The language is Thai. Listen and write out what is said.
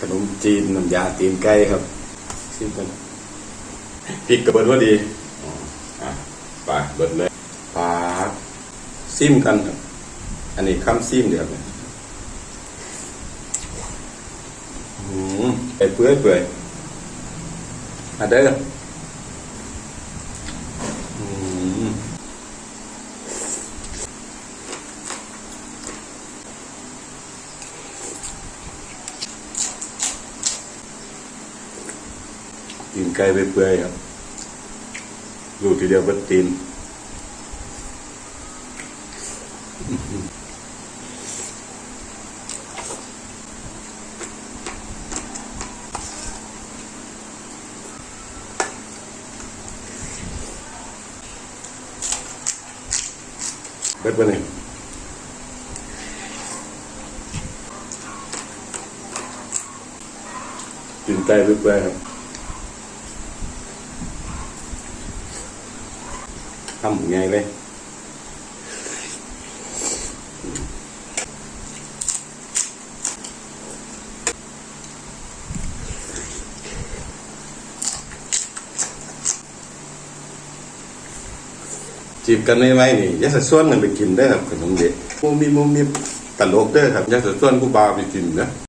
ขนมจีนน้ำยาตีนไก่ครับชิมกันพริกกระเบิดว่าดีอ๋ออะไปเบิดเลยปาดซิมกันครับ อันนี้คำซิมเดียวกันอืมไปเปื่อยเปื่อยมาเด้ออืม ตีนไก่ไปเปื่อยครับดูทีเดียวเบิดตีนเบิดวันนี้กินไก่เปื่อยครับำไงเลยจีบกันไม่ไหมนี่ยักษ์ส่วนกันไปกินได้ครับขนมเด็กโมมีโมมีตลกเด้ครับยักษ์ส่วนผู้บ่าวไปกินนะ